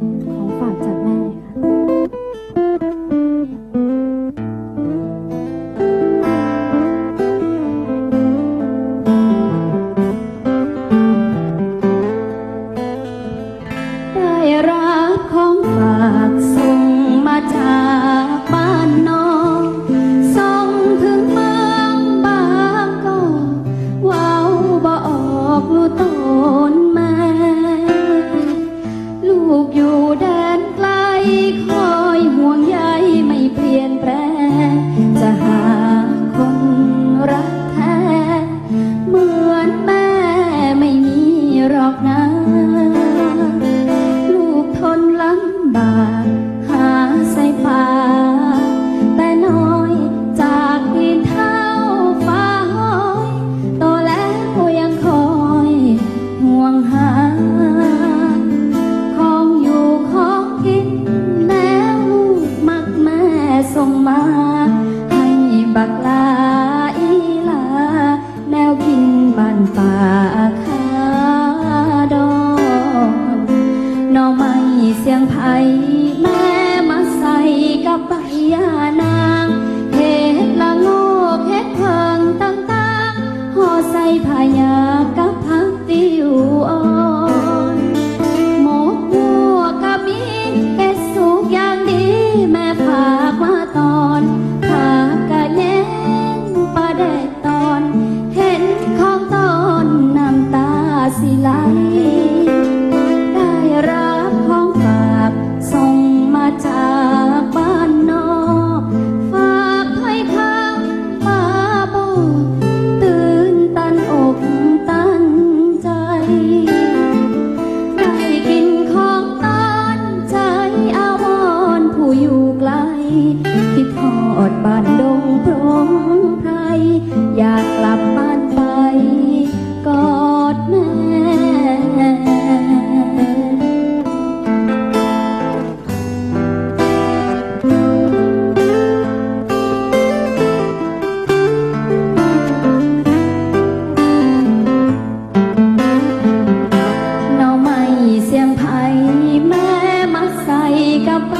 嗯好 ส่งมา ให้บักลาอีลา แนวพินบ้านป่าคาดอนน้องไม่เสียงไพ พี่ทอดบ้านดงพร้อมไทย อยากกลับบ้านไป กอดแม่ น้อไม่เสียงไผ่แม่มาใส่กระเป